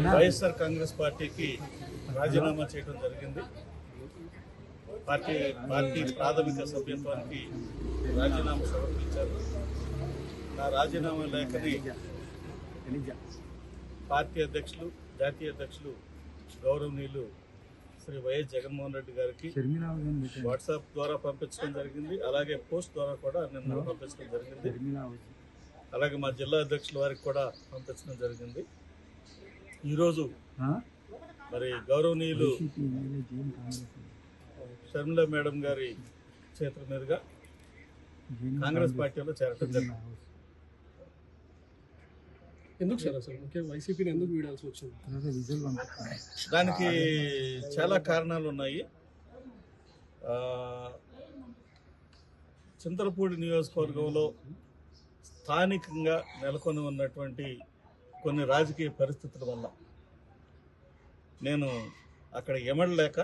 వైఎస్ఆర్ కాంగ్రెస్ పార్టీకి రాజీనామా చేయడం జరిగింది. పార్టీ పార్టీ ప్రాథమిక సభ్యత్వానికి రాజీనామా సమర్పించారు. నా రాజీనామా లేఖని పార్టీ అధ్యక్షులు జాతీయ అధ్యక్షులు గౌరవనీయులు శ్రీ వైఎస్ జగన్మోహన్ రెడ్డి గారికి వాట్సాప్ ద్వారా పంపించడం జరిగింది. అలాగే పోస్ట్ ద్వారా కూడా నిన్న పంపించడం జరిగింది. అలాగే మా జిల్లా అధ్యక్షుల వారికి కూడా పంపించడం జరిగింది. ఈరోజు మరి గౌరవనీయులు షర్మిల మేడం గారి చేతుల మీదుగా కాంగ్రెస్ పార్టీలో చేరటం జరిగింది. ఎందుకు సార్ అసలు? వైసీపీని ఎందుకు వీడాల్సి వచ్చింది? దానికి చాలా కారణాలు ఉన్నాయి. చింతలపూడి నియోజకవర్గంలో స్థానికంగా నెలకొని ఉన్నటువంటి కొన్ని రాజకీయ పరిస్థితుల వల్ల నేను అక్కడ ఎమడలేక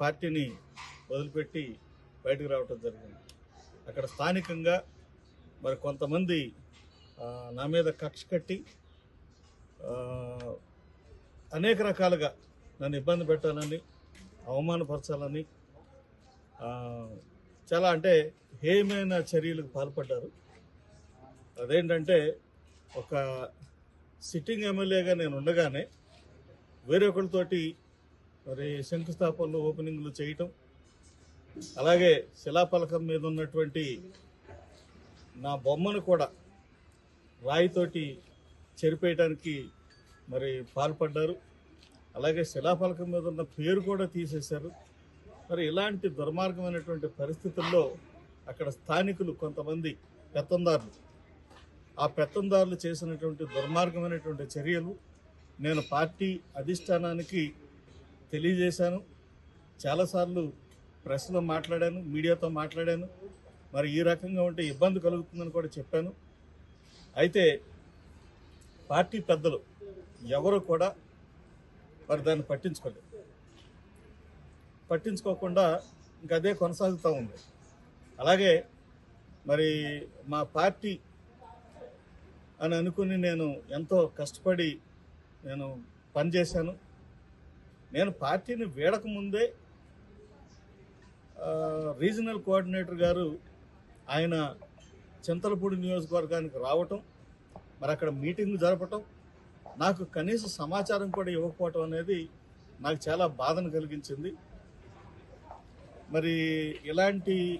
పార్టీని వదిలిపెట్టి బయటకు రావటం జరిగింది. అక్కడ స్థానికంగా మరి కొంతమంది నా మీద కక్ష కట్టి అనేక రకాలుగా నన్ను ఇబ్బంది పెట్టాలని అవమానపరచాలని చాలా అంటే హేమైన చర్యలకు పాల్పడ్డారు. అదేంటంటే ఒక సిట్టింగ్ ఎమ్మెల్యేగా నేను ఉండగానే వేరొకరితోటి మరి శంకుస్థాపనలు ఓపెనింగ్లు చేయటం అలాగే శిలాఫలకం మీద ఉన్నటువంటి నా బొమ్మను కూడా రాయితోటి చెరిపేయడానికి మరి పాల్పడ్డారు. అలాగే శిలాఫలకం మీద ఉన్న పేరు కూడా తీసేశారు. మరి ఇలాంటి దుర్మార్గమైనటువంటి పరిస్థితుల్లో అక్కడ స్థానికులు కొంతమంది పెత్తందారులు ఆ పెత్తందారులు చేసినటువంటి దుర్మార్గమైనటువంటి చర్యలు నేను పార్టీ అధిష్టానానికి తెలియజేశాను. చాలాసార్లు ప్రెస్లో మాట్లాడాను మీడియాతో మాట్లాడాను. మరి ఈ రకంగా ఉంటే ఇబ్బంది కలుగుతుందని కూడా చెప్పాను. అయితే పార్టీ పెద్దలు ఎవరు కూడా మరి దాన్ని పట్టించుకోలేదు. పట్టించుకోకుండా ఇంకా అదే కొనసాగుతూ ఉంది. అలాగే మరి మా పార్టీ అని అనుకుని నేను ఎంతో కష్టపడి నేను పనిచేశాను నేను పార్టీని వీడక ముందే రీజనల్ కోఆర్డినేటర్ గారు ఆయన చింతలపూడి నియోజకవర్గానికి రావటం మరి అక్కడ మీటింగ్ జరపటం నాకు కనీస సమాచారం కూడా ఇవ్వకపోవటం అనేది నాకు చాలా బాధను కలిగించింది. మరి ఇలాంటి